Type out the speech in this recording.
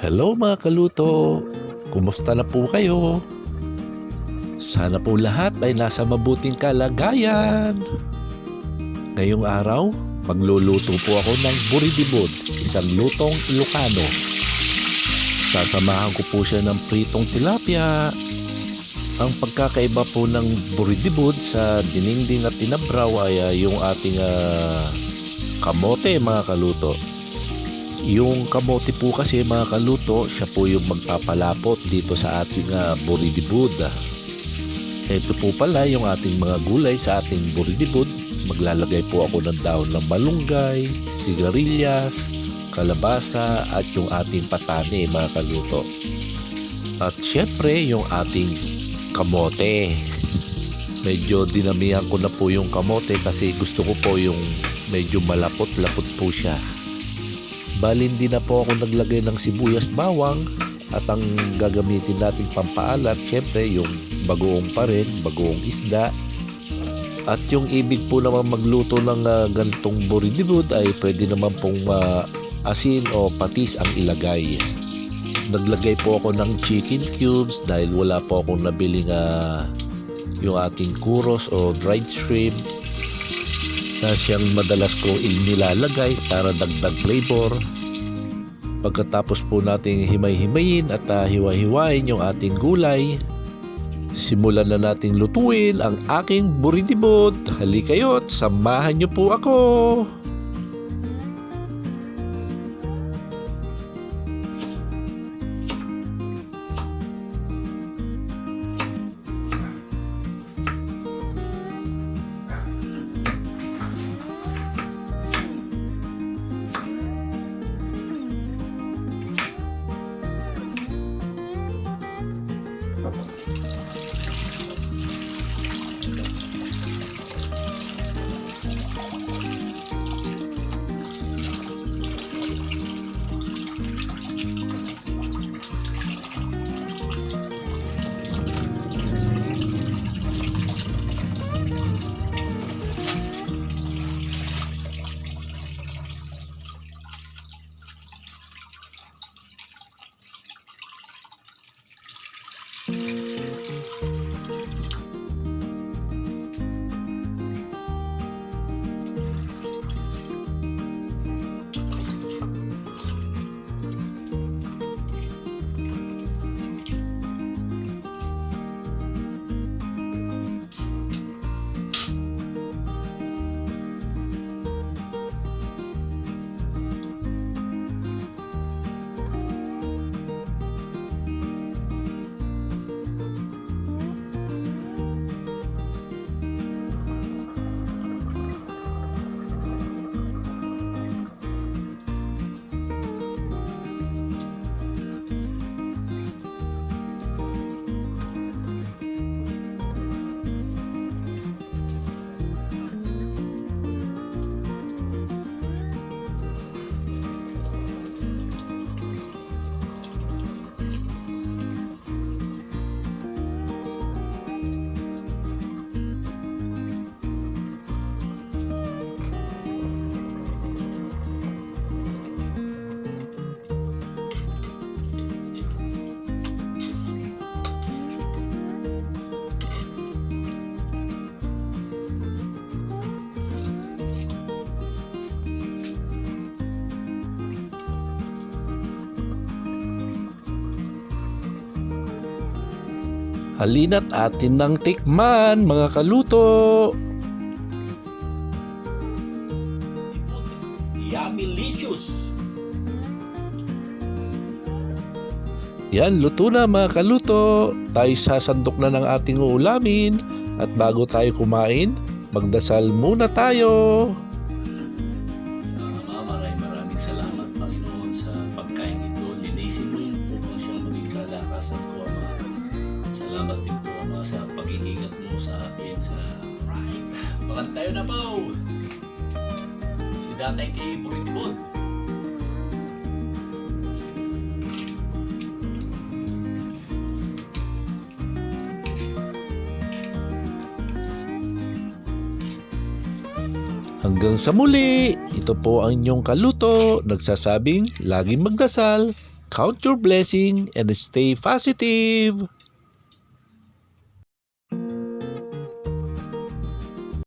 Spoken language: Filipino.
Hello mga kaluto! Kumusta na po kayo? Sana po lahat ay nasa mabuting kalagayan. Ngayong araw, magluluto po ako ng buridibod, isang lutong Ilocano. Sasamahan ko po siya ng pritong tilapia. Ang pagkakaiba po ng buridibod sa diningding at tinabraw ay ah, yung ating ah, kamote mga kaluto. Yung kamote po kasi mga kaluto, siya po yung magpapalapot dito sa ating uh, buridibud. Ito po pala yung ating mga gulay sa ating buridibud. Maglalagay po ako ng daon ng malunggay, sigarilyas, kalabasa at yung ating patane mga kaluto. At syempre yung ating kamote. Medyo dinamihan ko na po yung kamote kasi gusto ko po yung medyo malapot-lapot po siya. Bali hindi na po ako naglagay ng sibuyas bawang at ang gagamitin natin pampaalat syempre yung bagoong pa rin, bagoong isda. At yung ibig po naman magluto ng uh, gantong buridibud ay pwede naman pong uh, asin o patis ang ilagay. Naglagay po ako ng chicken cubes dahil wala po akong nabiling uh, yung ating kuros o dried shrimp na siyang madalas ko inilalagay para dagdag flavor. Pagkatapos po nating himay-himayin at uh, hiwa-hiwain yung ating gulay, simulan na nating lutuin ang aking buridibot. Halikayo't, samahan niyo po ako! Halina't atin ng tikman mga kaluto! Yummylicious! Yan, luto na mga kaluto. Tayo sasandok na ng ating uulamin. At bago tayo kumain, magdasal muna tayo. Salamat din po, Ama, sa pag-iingat mo sa akin sa right. Bakan tayo na po! Si Datay kay Buritibod. Hanggang sa muli, ito po ang inyong kaluto, nagsasabing laging magdasal. count your blessing and stay positive.